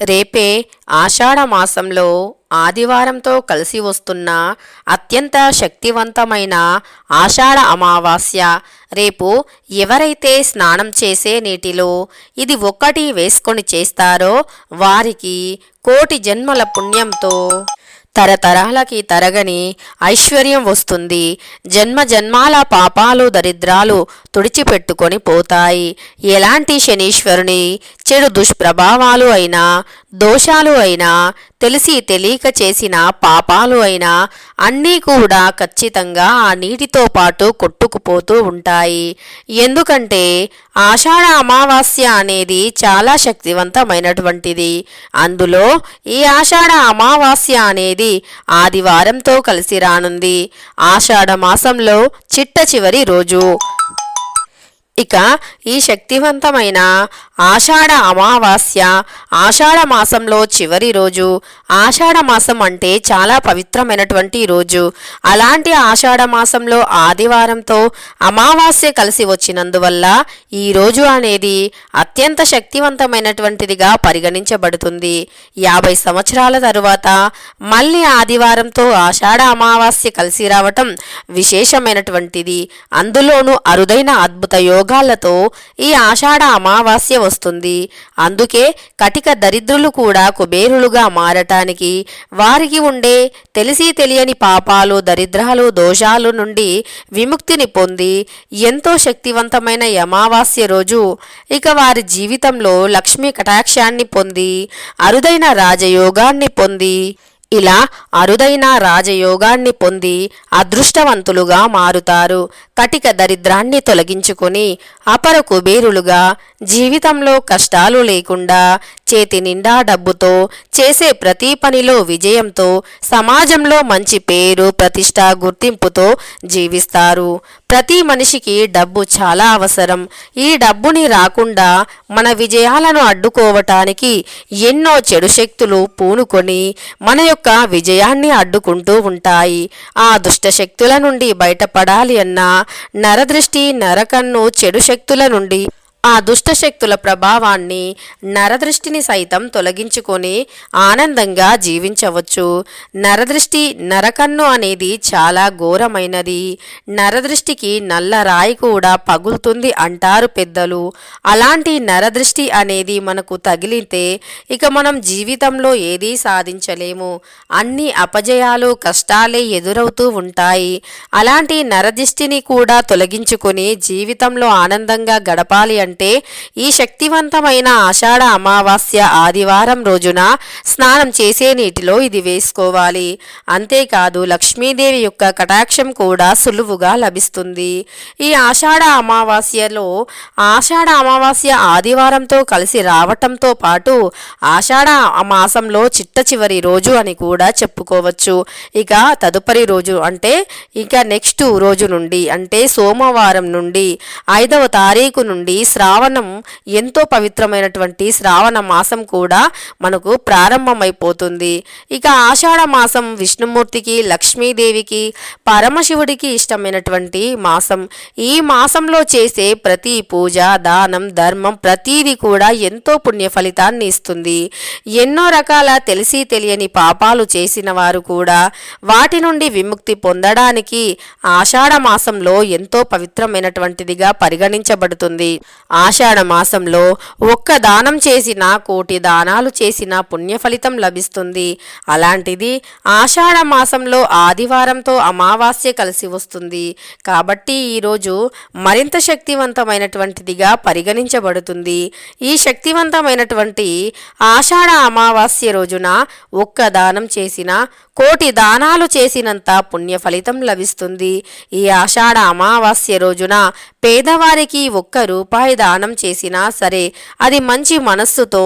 రేపే ఆషాఢ మాసంలో ఆదివారంతో కలిసి వస్తున్న అత్యంత శక్తివంతమైన ఆషాఢ అమావాస్య. రేపు ఎవరైతే స్నానం చేసే నీటిలో ఇది ఒక్కటి వేసుకొని చేస్తారో వారికి కోటి జన్మల పుణ్యంతో తరతరాలకి తరగని ఐశ్వర్యం వస్తుంది. జన్మ జన్మాల పాపాలు దరిద్రాలు తుడిచిపెట్టుకొని పోతాయి. ఎలాంటి శనీశ్వరుని చెడు దుష్ప్రభావాలు అయినా దోషాలు అయినా తెలిసి తెలియక చేసిన పాపాలు అయినా అన్నీ కూడా ఖచ్చితంగా ఆ నీటితో పాటు కొట్టుకుపోతూ ఉంటాయి. ఎందుకంటే ఆషాఢ అమావాస్య అనేది చాలా శక్తివంతమైనటువంటిది. అందులో ఈ ఆషాఢ అమావాస్య అనేది ఆదివారంతో కలిసి రానుంది. ఆషాఢ మాసంలో చిట్ట చివరి రోజు. ఇక ఈ శక్తివంతమైన ఆషాఢ అమావాస్య ఆషాఢ మాసంలో చివరి రోజు. ఆషాఢ మాసం అంటే చాలా పవిత్రమైనటువంటి రోజు. అలాంటి ఆషాఢ మాసంలో ఆదివారంతో అమావాస్య కలిసి వచ్చినందువల్ల ఈ రోజు అనేది అత్యంత శక్తివంతమైనటువంటిదిగా పరిగణించబడుతుంది. యాభై సంవత్సరాల తరువాత మళ్ళీ ఆదివారంతో ఆషాఢ అమావాస్య కలిసి రావటం విశేషమైనటువంటిది. అందులోనూ అరుదైన అద్భుత యోగాలతో ఈ ఆషాఢ అమావాస్య వస్తుంది. అందుకే కటిక దరిద్రులు కూడా కుబేరులుగా మారటానికి వారికి ఉండే తెలిసి తెలియని పాపాలు దరిద్రాలు దోషాలు నుండి విముక్తిని పొంది ఎంతో శక్తివంతమైన యమావాస్య రోజు ఇక వారి జీవితంలో లక్ష్మీ కటాక్షాన్ని పొంది అరుదైన రాజయోగాన్ని పొంది ఇలా అరుదైన రాజయోగాన్ని పొంది అదృష్టవంతులుగా మారుతారు. కటిక దరిద్రాన్ని తొలగించుకొని అపర కుబేరులుగా జీవితంలో కష్టాలు లేకుండా చేతి నిండా డబ్బుతో చేసే ప్రతి పనిలో విజయంతో సమాజంలో మంచి పేరు ప్రతిష్ట గుర్తింపుతో జీవిస్తారు. ప్రతి మనిషికి డబ్బు చాలా అవసరం. ఈ డబ్బుని రాకుండా మన విజయాలను అడ్డుకోవటానికి ఎన్నో చెడు శక్తులు పూనుకొని మన యొక్క విజయాన్ని అడ్డుకుంటూ ఉంటాయి. ఆ దుష్ట శక్తుల నుండి బయటపడాలి అన్నా నరదృష్టి నరకన్ను చెడు శక్తుల నుండి ఆ దుష్టశక్తుల ప్రభావాన్ని నరదృష్టిని సైతం తొలగించుకొని ఆనందంగా జీవించవచ్చు. నరదృష్టి నరకన్ను అనేది చాలా ఘోరమైనది. నరదృష్టికి నల్ల రాయి కూడా పగులుతుంది అంటారు పెద్దలు. అలాంటి నరదృష్టి అనేది మనకు తగిలితే ఇక మనం జీవితంలో ఏదీ సాధించలేము. అన్ని అపజయాలు కష్టాలే ఎదురవుతూ ఉంటాయి. అలాంటి నరదృష్టిని కూడా తొలగించుకొని జీవితంలో ఆనందంగా గడపాలి అంటే ఈ శక్తివంతమైన ఆషాఢ అమావాస్య ఆదివారం రోజున స్నానం చేసే నీటిలో ఇది వేసుకోవాలి. అంతేకాదు లక్ష్మీదేవి యొక్క కటాక్షం కూడా సులువుగా లభిస్తుంది. ఈ ఆషాఢ అమావాస్యలో ఆషాఢ అమావాస్య ఆదివారంతో కలిసి రావటంతో పాటు ఆషాఢ మాసంలో చిట్ట చివరి రోజు అని కూడా చెప్పుకోవచ్చు. ఇక తదుపరి రోజు అంటే ఇక నెక్స్ట్ రోజు నుండి అంటే సోమవారం నుండి ఐదవ తారీఖు నుండి శ్రావణం ఎంతో పవిత్రమైనటువంటి శ్రావణ మాసం కూడా మనకు ప్రారంభమైపోతుంది. ఇక ఆషాఢ మాసం విష్ణుమూర్తికి లక్ష్మీదేవికి పరమశివుడికి ఇష్టమైనటువంటి మాసం. ఈ మాసంలో చేసే ప్రతి పూజ దానం ధర్మం ప్రతీది కూడా ఎంతో పుణ్య ఫలితాన్ని ఇస్తుంది. ఎన్నో రకాల తెలిసి తెలియని పాపాలు చేసిన వారు కూడా వాటి నుండి విముక్తి పొందడానికి ఆషాఢ మాసంలో ఎంతో పవిత్రమైనటువంటిదిగా పరిగణించబడుతుంది. ఆషాఢ మాసంలో ఒక్క దానం చేసిన కోటి దానాలు చేసిన పుణ్య ఫలితం లభిస్తుంది. అలాంటిది ఆషాఢ మాసంలో ఆదివారంతో అమావాస్య కలిసి వస్తుంది. కాబట్టి ఈరోజు మరింత శక్తివంతమైనటువంటిదిగా పరిగణించబడుతుంది. ఈ శక్తివంతమైనటువంటి ఆషాఢ అమావాస్య రోజున ఒక్క దానం చేసిన కోటి దానాలు చేసినంత పుణ్య ఫలితం లభిస్తుంది. ఈ ఆషాఢ అమావాస్య రోజున పేదవారికి ఒక్క రూపాయి దానం చేసినా సరే అది మంచి మనస్సుతో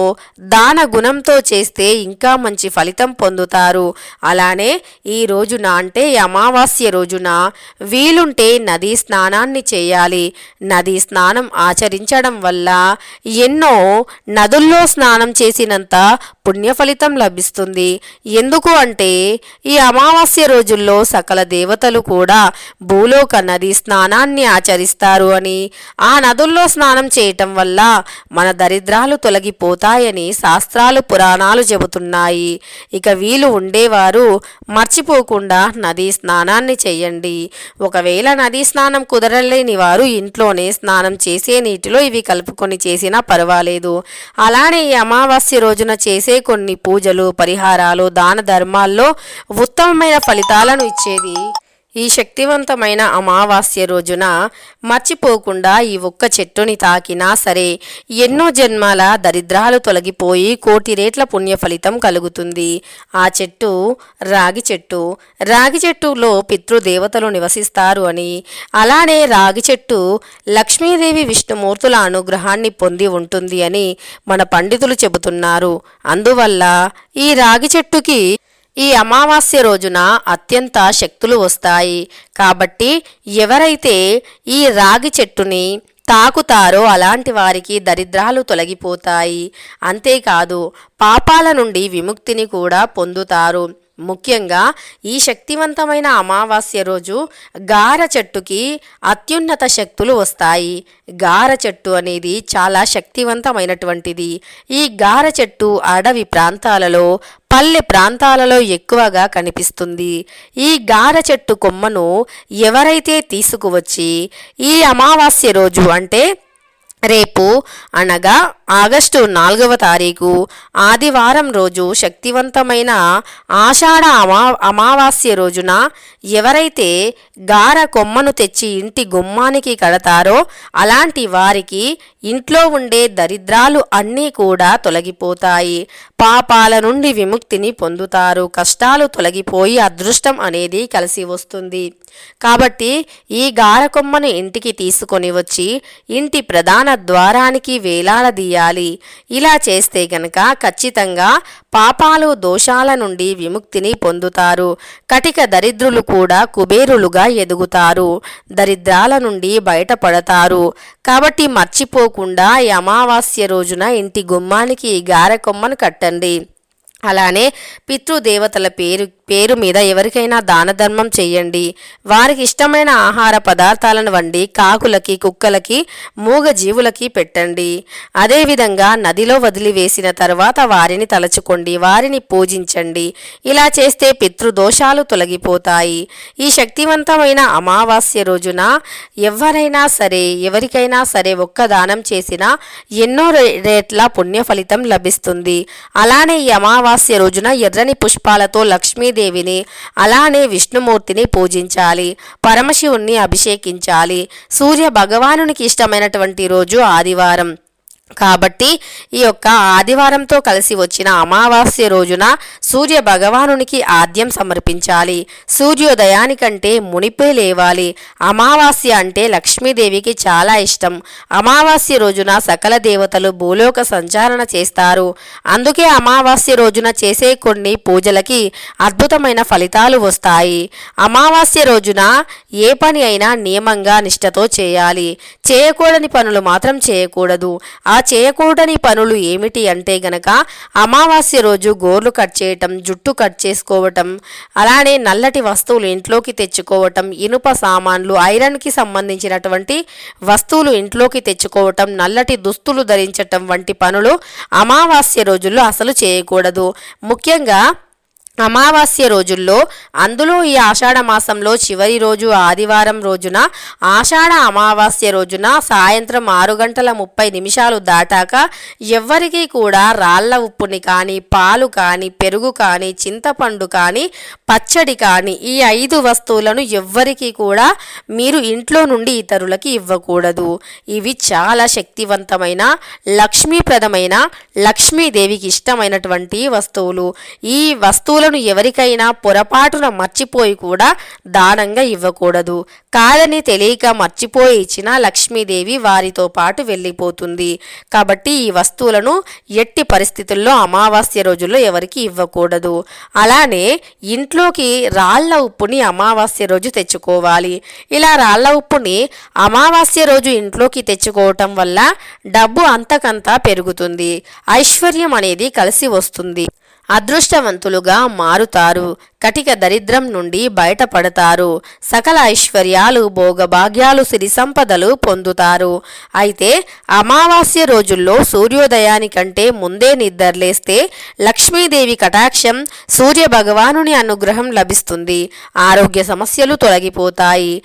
దాన గుణంతో చేస్తే ఇంకా మంచి ఫలితం పొందుతారు. అలానే ఈ రోజున అంటే అమావాస్య రోజున వీలుంటే నదీ స్నానాన్ని చేయాలి. నదీ స్నానం ఆచరించడం వల్ల ఎన్నో నదుల్లో స్నానం చేసినంత పుణ్య ఫలితం లభిస్తుంది. ఎందుకు అంటే ఈ అమావాస్య రోజుల్లో సకల దేవతలు కూడా భూలోక నది స్నానాన్ని ఆచరిస్తారు అని ఆ నదుల్లో స్నానం దానం చేయటం వల్ల మన దరిద్రాలు తొలగిపోతాయని శాస్త్రాలు పురాణాలు చెబుతున్నాయి. ఇక వీలు ఉండేవారు మర్చిపోకుండా నదీ స్నానాన్ని చేయండి. ఒకవేళ నదీ స్నానం కుదరలేని వారు ఇంట్లోనే స్నానం చేసే నీటిలో ఇవి కలుపుకొని చేసినా పర్వాలేదు. అలానే ఈ అమావాస్య రోజున చేసే కొన్ని పూజలు పరిహారాలు దాన ధర్మాల్లో ఉత్తమమైన ఫలితాలను ఇచ్చేది ఈ శక్తివంతమైన అమావాస్య రోజున మర్చిపోకుండా ఈ ఒక్క చెట్టుని తాకినా సరే ఎన్నో జన్మాల దరిద్రాలు తొలగిపోయి కోటి రేట్ల పుణ్య ఫలితం కలుగుతుంది. ఆ చెట్టు రాగి చెట్టు. రాగి చెట్టులో పితృదేవతలు నివసిస్తారు అని. అలానే రాగి చెట్టు లక్ష్మీదేవి విష్ణుమూర్తుల అనుగ్రహాన్ని పొంది ఉంటుంది అని మన పండితులు చెబుతున్నారు. అందువల్ల ఈ రాగి చెట్టుకి ఈ అమావాస్య రోజున అత్యంత శక్తులు వస్తాయి. కాబట్టి ఎవరైతే ఈ రాగి చెట్టుని తాకుతారో అలాంటి వారికి దరిద్రాలు తొలగిపోతాయి. అంతేకాదు పాపాల నుండి విముక్తిని కూడా పొందుతారు. ముఖ్యంగా ఈ శక్తివంతమైన అమావాస్య రోజు గార చెట్టుకి అత్యున్నత శక్తులు వస్తాయి. గార చెట్టు అనేది చాలా శక్తివంతమైనటువంటిది. ఈ గార చెట్టు అడవి ప్రాంతాలలో పల్లె ప్రాంతాలలో ఎక్కువగా కనిపిస్తుంది. ఈ గార చెట్టు కొమ్మను ఎవరైతే తీసుకువచ్చి ఈ అమావాస్య రోజు అంటే రేపు అనగా ఆగస్టు నాలుగవ తారీఖు ఆదివారం రోజు శక్తివంతమైన ఆషాఢ అమా అమావాస్య రోజున ఎవరైతే గార కొమ్మను తెచ్చి ఇంటి గుమ్మానికి కడతారో అలాంటి వారికి ఇంట్లో ఉండే దరిద్రాలు అన్నీ కూడా తొలగిపోతాయి. పాపాల నుండి విముక్తిని పొందుతారు. కష్టాలు తొలగిపోయి అదృష్టం అనేది కలిసి వస్తుంది. కాబట్టి ఈ గార కొమ్మను ఇంటికి తీసుకొని వచ్చి ఇంటి ప్రధాన ద్వారానికి వేలాడదీయాలి ఇలా చేస్తే గనక ఖచ్చితంగా పాపాలు దోషాల నుండి విముక్తిని పొందుతారు. కటిక దరిద్రులు కూడా కుబేరులుగా ఎదుగుతారు. దరిద్రాల నుండి బయటపడతారు. కాబట్టి మర్చిపోకుండా ఈ అమావాస్య రోజున ఇంటి గుమ్మానికి ఈ కట్టండి. అలానే పితృదేవతల పేరు పేరు మీద ఎవరికైనా దానధర్మం చేయండి. వారికి ఇష్టమైన ఆహార పదార్థాలను వండి కాకులకి కుక్కలకి మూగ జీవులకి పెట్టండి. అదేవిధంగా నదిలో వదిలివేసిన తర్వాత వారిని తలచుకోండి వారిని పూజించండి. ఇలా చేస్తే పితృదోషాలు తొలగిపోతాయి. ఈ శక్తివంతమైన అమావాస్య రోజున ఎవరైనా సరే ఎవరికైనా సరే ఒక్క దానం చేసినా ఎన్నో రేట్ల పుణ్య ఫలితం లభిస్తుంది. అలానే ఈ అమావాస్య రోజున ఎర్రని పుష్పాలతో లక్ష్మీదేవిని అలానే విష్ణుమూర్తిని పూజించాలి పరమశివుణ్ణి అభిషేకించాలి. సూర్య భగవానునికి ఇష్టమైనటువంటి రోజు ఆదివారం. కాబట్టి ఈ యొక్క ఆదివారంతో కలిసి వచ్చిన అమావాస్య రోజున సూర్య భగవానునికి ఆద్యం సమర్పించాలి. సూర్యోదయానికంటే మునిపే లేవాలి. అమావాస్య అంటే లక్ష్మీదేవికి చాలా ఇష్టం. అమావాస్య రోజున సకల దేవతలు భూలోక సంచారణ చేస్తారు. అందుకే అమావాస్య రోజున చేసే కొన్ని పూజలకి అద్భుతమైన ఫలితాలు వస్తాయి. అమావాస్య రోజున ఏ పని అయినా నియమంగా నిష్టతో చేయాలి. చేయకూడని పనులు మాత్రం చేయకూడదు. చేయకూడని పనులు ఏమిటి అంటే గనక అమావాస్య రోజు గోర్లు కట్ చేయటం జుట్టు కట్ చేసుకోవటం అలానే నల్లటి వస్తువులు ఇంట్లోకి తెచ్చుకోవటం ఇనుప సామాన్లు ఐరన్కి సంబంధించినటువంటి వస్తువులు ఇంట్లోకి తెచ్చుకోవటం నల్లటి దుస్తులు ధరించటం వంటి పనులు అమావాస్య రోజుల్లో అసలు చేయకూడదు. ముఖ్యంగా అమావాస్య రోజుల్లో అందులో ఈ ఆషాఢ మాసంలో చివరి రోజు ఆదివారం రోజున ఆషాఢ అమావాస్య రోజున సాయంత్రం ఆరు గంటల ముప్పై నిమిషాలు దాటాక ఎవ్వరికీ కూడా రాళ్ళ ఉప్పుని కానీ పాలు కానీ పెరుగు కానీ చింతపండు కానీ పచ్చడి కానీ ఈ ఐదు వస్తువులను ఎవ్వరికీ కూడా మీరు ఇంట్లో నుండి ఇతరులకి ఇవ్వకూడదు. ఇవి చాలా శక్తివంతమైన లక్ష్మీప్రదమైన లక్ష్మీదేవికి ఇష్టమైనటువంటి వస్తువులు. ఈ వస్తువులను ఎవరికైనా పొరపాటున మర్చిపోయి కూడా దానంగా ఇవ్వకూడదు. కాదని తెలియక మర్చిపోయి ఇచ్చిన లక్ష్మీదేవి వారితో పాటు వెళ్ళిపోతుంది. కాబట్టి ఈ వస్తువులను ఎట్టి పరిస్థితుల్లో అమావాస్య రోజుల్లో ఎవరికి ఇవ్వకూడదు. అలానే ఇంట్లోకి రాళ్ళ ఉప్పుని అమావాస్య రోజు తెచ్చుకోవాలి. ఇలా రాళ్ళ ఉప్పుని అమావాస్య రోజు ఇంట్లోకి తెచ్చుకోవటం వల్ల డబ్బు అంతకంతా పెరుగుతుంది. ఐశ్వర్యం అనేది కలిసి వస్తుంది. అదృష్టవంతులుగా మారుతారు. కటిక దరిద్రం నుండి బయటపడతారు. సకల ఐశ్వర్యాలు భోగభాగ్యాలు సిరి సంపదలు పొందుతారు. అయితే అమావాస్య రోజుల్లో సూర్యోదయానికంటే ముందే నిద్రలేస్తే లక్ష్మీదేవి కటాక్షం సూర్య భగవానుని అనుగ్రహం లభిస్తుంది. ఆరోగ్య సమస్యలు తొలగిపోతాయి.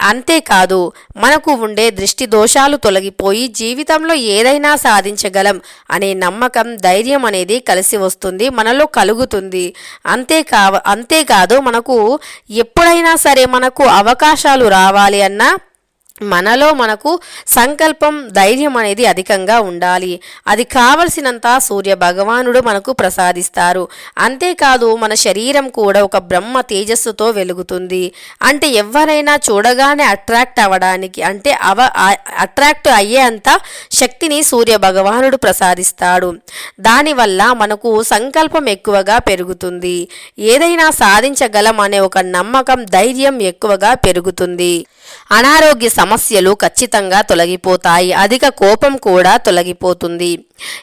అంతేకాదు మనకు ఉండే దృష్టి దోషాలు తొలగిపోయి జీవితంలో ఏదైనా సాధించగలం అనే నమ్మకం ధైర్యం అనేది కలిసి వస్తుంది. మనలో కలుగుతుంది. అంతేకా అంతేకాదు మనకు ఎప్పుడైనా సరే మనకు అవకాశాలు రావాలి అన్నా మనలో మనకు సంకల్పం ధైర్యం అనేది అధికంగా ఉండాలి. అది కావలసినంత సూర్య భగవానుడు మనకు ప్రసాదిస్తారు. అంతేకాదు మన శరీరం కూడా ఒక బ్రహ్మ తేజస్సుతో వెలుగుతుంది. అంటే ఎవరైనా చూడగానే అట్రాక్ట్ అవ్వడానికి అంటే అవ అట్రాక్ట్ అయ్యేంత శక్తిని సూర్య భగవానుడు ప్రసాదిస్తాడు. దానివల్ల మనకు సంకల్పం ఎక్కువగా పెరుగుతుంది. ఏదైనా సాధించగలం అనే ఒక నమ్మకం ధైర్యం ఎక్కువగా పెరుగుతుంది. అనారోగ్య సమస్యలు ఖచ్చితంగా తొలగిపోతాయి. అధిక కోపం కూడా తొలగిపోతుంది.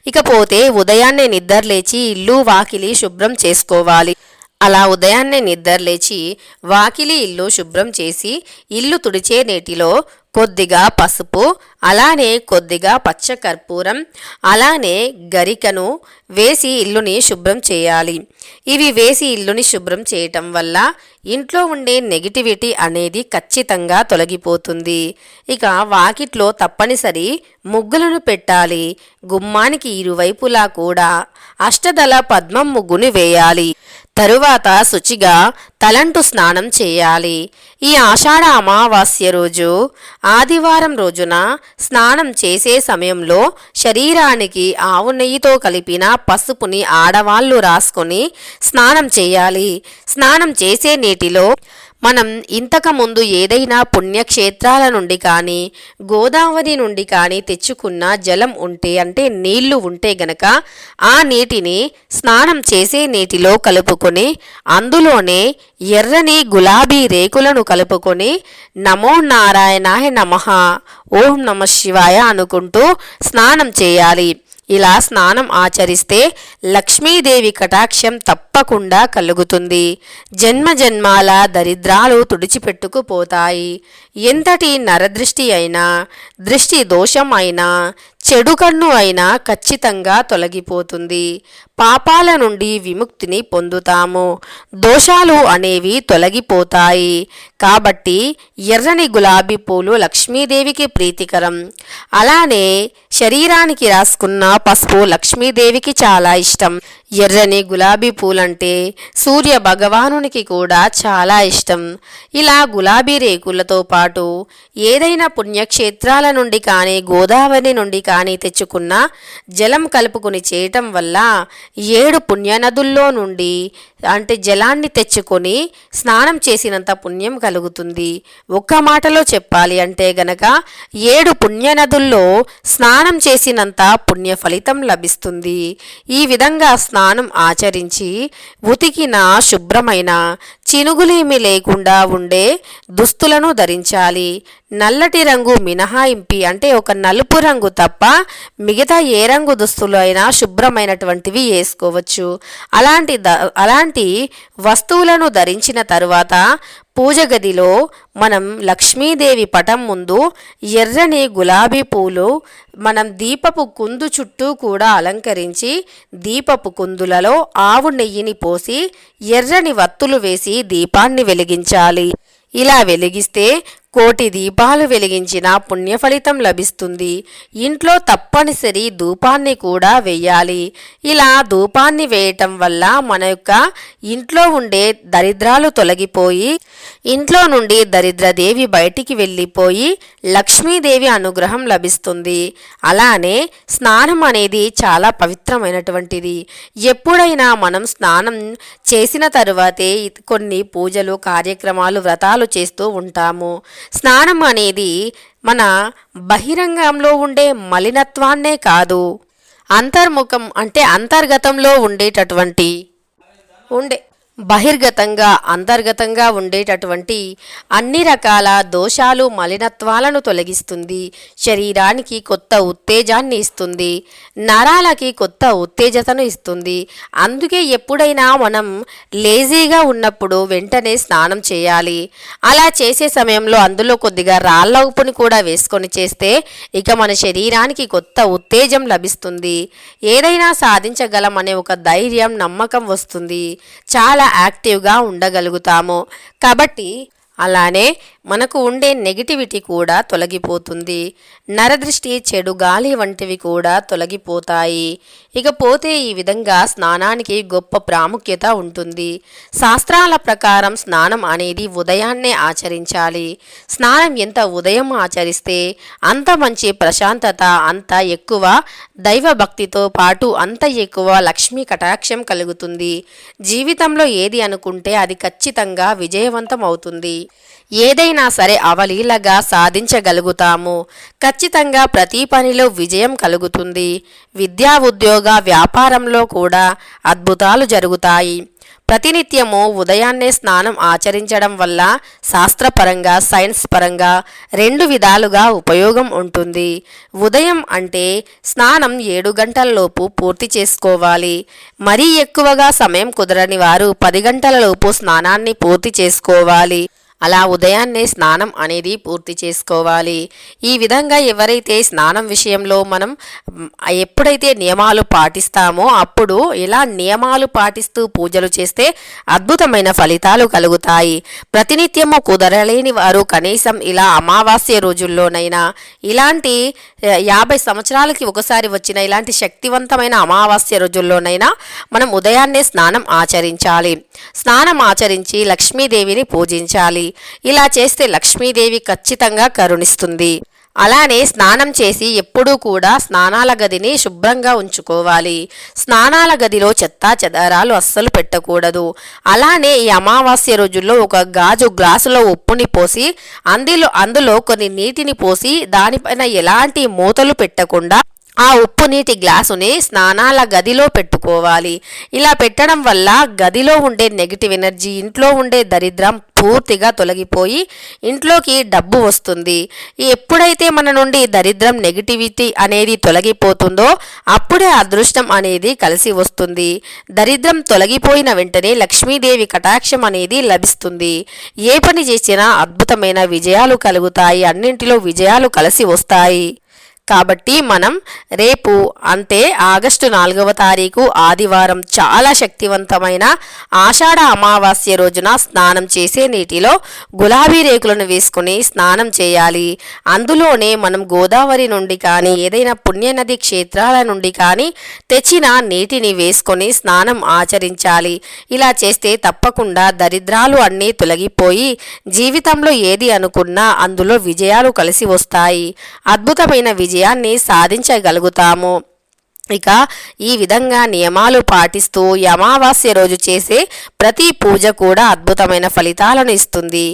ఇకపోతే ఉదయాన్నే నిద్రలేచి ఇల్లు వాకిలి శుభ్రం చేసుకోవాలి. అలా ఉదయాన్నే నిద్రలేచి వాకిలి ఇల్లు శుభ్రం చేసి ఇల్లు తుడిచే నీటిలో కొద్దిగా పసుపు అలానే కొద్దిగా పచ్చ కర్పూరం అలానే గరికను వేసి ఇల్లుని శుభ్రం చేయాలి. ఇవి వేసి ఇల్లుని శుభ్రం చేయటం వల్ల ఇంట్లో ఉండే నెగిటివిటీ అనేది ఖచ్చితంగా తొలగిపోతుంది. ఇక వాకిట్లో తప్పనిసరి ముగ్గులను పెట్టాలి. గుమ్మానికి ఇరువైపులా కూడా అష్టదళ పద్మం ముగ్గుని వేయాలి. తరువాత శుచిగా తలంటు స్నానం చేయాలి. ఈ ఆషాఢ అమావాస్య రోజు ఆదివారం రోజున స్నానం చేసే సమయంలో శరీరానికి ఆవు నెయ్యితో కలిపిన పసుపుని ఆడవాళ్ళు రాసుకొని స్నానం చేయాలి. స్నానం చేసే నీటిలో మనం ఇంతకుముందు ఏదైనా పుణ్యక్షేత్రాల నుండి కానీ గోదావరి నుండి కానీ తెచ్చుకున్న జలం ఉంటే అంటే నీళ్ళు ఉంటే గనక ఆ నీటిని స్నానం చేసే నీటిలో కలుపుకొని అందులోనే ఎర్రని గులాబీ రేకులను కలుపుకొని నమో నారాయణాయ నమః ఓం నమ శివాయ అనుకుంటూ స్నానం చేయాలి. ఇలా స్నానం ఆచరిస్తే లక్ష్మీదేవి కటాక్షం తప్పకుండా కలుగుతుంది. జన్మ జన్మాల దరిద్రాలు తుడిచిపెట్టుకుపోతాయి. ఎంతటి నరదృష్టి అయినా దృష్టి దోషం అయినా చెడు కన్ను అయినా ఖచ్చితంగా తొలగిపోతుంది. పాపాల నుండి విముక్తిని పొందుతాము. దోషాలు అనేవి తొలగిపోతాయి. కాబట్టి ఎర్రని గులాబీ పూలు లక్ష్మీదేవికి ప్రీతికరం. అలానే శరీరానికి రాసుకున్న పసుపు లక్ష్మీదేవికి చాలా ఇష్టం. ఎర్రని గులాబీ పూలంటే సూర్య భగవానునికి కూడా చాలా ఇష్టం. ఇలా గులాబీ రేకులతో పాటు ఏదైనా పుణ్యక్షేత్రాల నుండి కానీ గోదావరి నుండి కానీ తెచ్చుకున్న జలం కలుపుకొని చేయటం వల్ల ఏడు పుణ్యనదుల్లో నుండి అంటే జలాన్ని తెచ్చుకొని స్నానం చేసినంత పుణ్యం కలుగుతుంది. ఒక్క మాటలో చెప్పాలి అంటే గనక ఏడు పుణ్యనదుల్లో స్నానం చేసినంత పుణ్య ఫలితం లభిస్తుంది. ఈ విధంగా స్నానం స్నానం ఆచరించి ఉతికిన శుభ్రమైన చినుగులేమి లేకుండా ఉండే దుస్తులను ధరించాలి. నల్లటి రంగు మినహాయింపి అంటే ఒక నలుపు రంగు తప్ప మిగతా ఏ రంగు దుస్తులు అయినా శుభ్రమైనటువంటివి వేసుకోవచ్చు. అలాంటి ద అలాంటి వస్తువులను ధరించిన తరువాత పూజ గదిలో మనం లక్ష్మీదేవి పటం ముందు ఎర్రని గులాబీ పూలు మనం దీపపు కుందు చుట్టూ కూడా అలంకరించి దీపపు కుందులలో ఆవు నెయ్యిని పోసి ఎర్రని వత్తులు వేసి దీపాన్ని వెలిగించాలి. ఇలా వెలిగిస్తే కోటి దీపాలు వెలిగించిన పుణ్యఫలితం లభిస్తుంది. ఇంట్లో తప్పనిసరి ధూపాన్ని కూడా వేయాలి ఇలా ధూపాన్ని వేయటం వల్ల మన యొక్క ఇంట్లో ఉండే దరిద్రాలు తొలగిపోయి ఇంట్లో నుండి దరిద్రదేవి బయటికి వెళ్ళిపోయి లక్ష్మీదేవి అనుగ్రహం లభిస్తుంది. అలానే స్నానం అనేది చాలా పవిత్రమైనటువంటిది. ఎప్పుడైనా మనం స్నానం చేసిన తరువాతే కొన్ని పూజలు కార్యక్రమాలు వ్రతాలు చేస్తూ ఉంటాము. స్నానం అనేది మన బహిరంగంలో ఉండే మలినత్వాన్నే కాదు అంతర్ముఖం అంటే అంతర్గతంలో ఉండేటటువంటి ఉండే బహిర్గతంగా అంతర్గతంగా ఉండేటటువంటి అన్ని రకాల దోషాలు మలినత్వాలను తొలగిస్తుంది. శరీరానికి కొత్త ఉత్తేజాన్ని ఇస్తుంది. నరాలకి కొత్త ఉత్తేజతను ఇస్తుంది. అందుకే ఎప్పుడైనా మనం లేజీగా ఉన్నప్పుడు వెంటనే స్నానం చేయాలి. అలా చేసే సమయంలో అందులో కొద్దిగా రాళ్ళ ఉప్పుని కూడా వేసుకొని చేస్తే ఇక మన శరీరానికి కొత్త ఉత్తేజం లభిస్తుంది. ఏదైనా సాధించగలం అనే ఒక ధైర్యం నమ్మకం వస్తుంది. చాలా యాక్టివ్గా ఉండగలుగుతాము. కాబట్టి అలానే మనకు ఉండే నెగిటివిటీ కూడా తొలగిపోతుంది. నరదృష్టి చెడు గాలి వంటివి కూడా తొలగిపోతాయి. ఇకపోతే ఈ విధంగా స్నానానికి గొప్ప ప్రాముఖ్యత ఉంటుంది. శాస్త్రాల ప్రకారం స్నానం అనేది ఉదయాన్నే ఆచరించాలి. స్నానం ఎంత ఉదయం ఆచరిస్తే అంత మంచి ప్రశాంతత అంత ఎక్కువ దైవ భక్తితో పాటు అంత ఎక్కువ లక్ష్మీ కటాక్షం కలుగుతుంది. జీవితంలో ఏది అనుకుంటే అది ఖచ్చితంగా విజయవంతం అవుతుంది. ఏదైనా సరే అవలీలగా సాధించగలుగుతాము. ఖచ్చితంగా ప్రతి పనిలో విజయం కలుగుతుంది. విద్యా ఉద్యోగ వ్యాపారంలో కూడా అద్భుతాలు జరుగుతాయి. ప్రతినిత్యము ఉదయాన్నే స్నానం ఆచరించడం వల్ల శాస్త్రపరంగా సైన్స్ పరంగా రెండు విధాలుగా ఉపయోగం ఉంటుంది. ఉదయం అంటే స్నానం ఏడు గంటలలోపు పూర్తి చేసుకోవాలి. మరీ ఎక్కువగా సమయం కుదరని వారు పది గంటలలోపు స్నానాన్ని పూర్తి చేసుకోవాలి. అలా ఉదయాన్నే స్నానం అనేది పూర్తి చేసుకోవాలి. ఈ విధంగా ఎవరైతే స్నానం విషయంలో మనం ఎప్పుడైతే నియమాలు పాటిస్తామో అప్పుడు ఇలా నియమాలు పాటిస్తూ పూజలు చేస్తే అద్భుతమైన ఫలితాలు కలుగుతాయి. ప్రతినిత్యము కుదరలేని వారు కనీసం ఇలా అమావాస్య రోజుల్లోనైనా ఇలాంటి యాభై సంవత్సరాలకి ఒకసారి వచ్చిన ఇలాంటి శక్తివంతమైన అమావాస్య రోజుల్లోనైనా మనం ఉదయాన్నే స్నానం ఆచరించాలి. స్నానం ఆచరించి లక్ష్మీదేవిని పూజించాలి. ఇలా చేస్తే లక్ష్మీదేవి ఖచ్చితంగా కరుణిస్తుంది. అలానే స్నానం చేసి ఎప్పుడూ కూడా స్నానాల గదిని శుభ్రంగా ఉంచుకోవాలి. స్నానాల గదిలో చెత్తా చెదారాలు అస్సలు పెట్టకూడదు. అలానే ఈ అమావాస్య రోజుల్లో ఒక గాజు గ్లాసులో ఉప్పుని పోసి అందులో అందులో కొన్ని నీటిని పోసి దానిపైన ఎలాంటి మూతలు పెట్టకుండా ఆ ఉప్పు నీటి గ్లాసుని స్నానాల గదిలో పెట్టుకోవాలి. ఇలా పెట్టడం వల్ల గదిలో ఉండే నెగిటివ్ ఎనర్జీ ఇంట్లో ఉండే దరిద్రం పూర్తిగా తొలగిపోయి ఇంట్లోకి డబ్బు వస్తుంది. ఎప్పుడైతే మన నుండి దరిద్రం నెగిటివిటీ అనేది తొలగిపోతుందో అప్పుడే అదృష్టం అనేది కలిసి వస్తుంది. దరిద్రం తొలగిపోయిన వెంటనే లక్ష్మీదేవి కటాక్షం అనేది లభిస్తుంది. ఏ పని చేసినా అద్భుతమైన విజయాలు కలుగుతాయి. అన్నింటిలో విజయాలు కలిసి వస్తాయి. కాబట్టి మనం రేపు అంటే ఆగస్టు నాలుగవ తారీఖు ఆదివారం చాలా శక్తివంతమైన ఆషాఢ అమావాస్య రోజున స్నానం చేసే నీటిలో గులాబీ రేకులను వేసుకుని స్నానం చేయాలి. అందులోనే మనం గోదావరి నుండి కానీ ఏదైనా పుణ్యనది క్షేత్రాల నుండి కానీ తెచ్చిన నీటిని వేసుకొని స్నానం ఆచరించాలి. ఇలా చేస్తే తప్పకుండా దరిద్రాలు అన్నీ తొలగిపోయి జీవితంలో ఏది అనుకున్నా అందులో విజయాలు కలిసి వస్తాయి. అద్భుతమైన విజయాన్ని సాధించగలుగుతాము. ఇక ఈ విధంగా నియమాలు పాటిస్తూ అమావాస్య రోజు చేసే ప్రతి పూజ కూడా అద్భుతమైన ఫలితాలను ఇస్తుంది.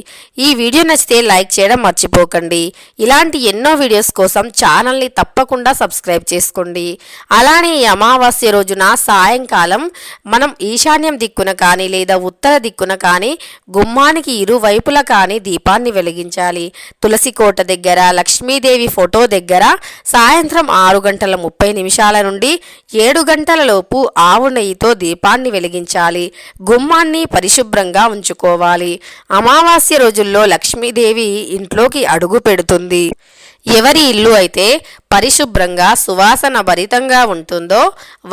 ఈ వీడియో నచ్చితే లైక్ చేయడం మర్చిపోకండి. ఇలాంటి ఎన్నో వీడియోస్ కోసం ఛానల్ని తప్పకుండా సబ్స్క్రైబ్ చేసుకోండి. అలానే ఈ అమావాస్య రోజున సాయంకాలం మనం ఈశాన్యం దిక్కున కానీ లేదా ఉత్తర దిక్కున కానీ గుమ్మానికి ఇరువైపులా కానీ దీపాన్ని వెలిగించాలి. తులసి కోట దగ్గర లక్ష్మీదేవి ఫోటో దగ్గర సాయంత్రం ఆరు గంటల ముప్పై నిమిషాల నుండి ఏడు గంటలలోపు ఆవు నెయ్యితో దీపాన్ని వెలిగించాలి. గుమ్మాన్ని పరిశుభ్రంగా ఉంచుకోవాలి. అమావాస్య రోజుల్లో లక్ష్మీదేవి ఇంట్లోకి అడుగు పెడుతుంది. ఎవరి ఇల్లు అయితే పరిశుభ్రంగా సువాసన భరితంగా ఉంటుందో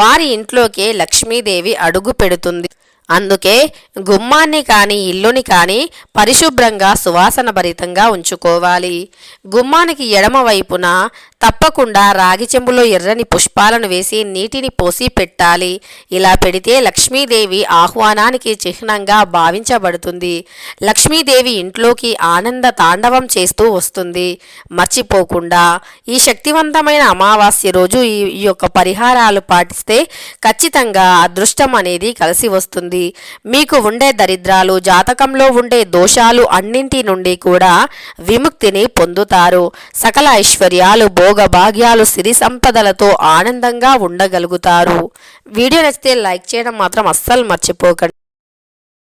వారి ఇంట్లోకే లక్ష్మీదేవి అడుగు పెడుతుంది. అందుకే గుమ్మాన్ని కానీ ఇల్లుని కానీ పరిశుభ్రంగా సువాసన భరితంగా ఉంచుకోవాలి. గుమ్మానికి ఎడమ వైపున తప్పకుండా రాగి చెంబులో ఎర్రని పుష్పాలను వేసి నీటిని పోసి పెట్టాలి. ఇలా పెడితే లక్ష్మీదేవి ఆహ్వానానికి చిహ్నంగా భావించబడుతుంది. లక్ష్మీదేవి ఇంట్లోకి ఆనంద తాండవం చేస్తూ వస్తుంది. మర్చిపోకుండా ఈ శక్తివంతమైన అమావాస్య రోజు ఈ ఈ యొక్క పరిహారాలు పాటిస్తే ఖచ్చితంగా అదృష్టం అనేది కలిసి వస్తుంది. మీకు ఉండే దరిద్రాలు జాతకంలో ఉండే దోషాలు అన్నింటి నుండి కూడా విముక్తిని పొందుతారు. సకల ఐశ్వర్యాలు భోగ భోగభాగ్యాలు సిరి సంపదలతో ఆనందంగా ఉండగలుగుతారు. వీడియో నచ్చితే లైక్ చేయడం మాత్రం అస్సలు మర్చిపోకండి.